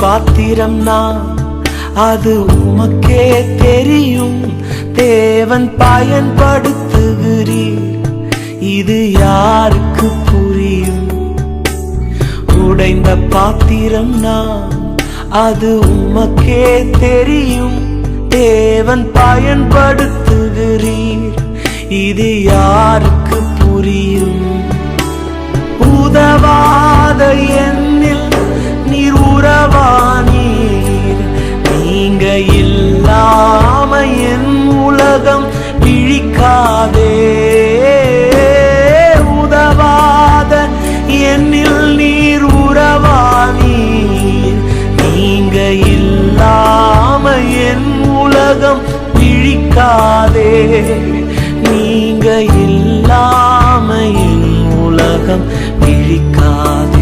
பாத்திரம் நான். அது உமக்கே தெரியும். தேவன் பயன்படுத்துகிறீர். இது யாருக்கு புரியும்? உடைந்த பாத்திரம் நான். அது உமக்கே தெரியும். தேவன் பயன்படுத்துகிறீர். இது யாருக்கு புரியும்? இல்லாம என் உலகம் இழிக்காதே உதவாத என்னில் நீர் உறவானீர். நீங்க இல்லாம என் உலகம் இழிக்காதே நீங்க இல்லாம என் உலகம் இழிக்காதே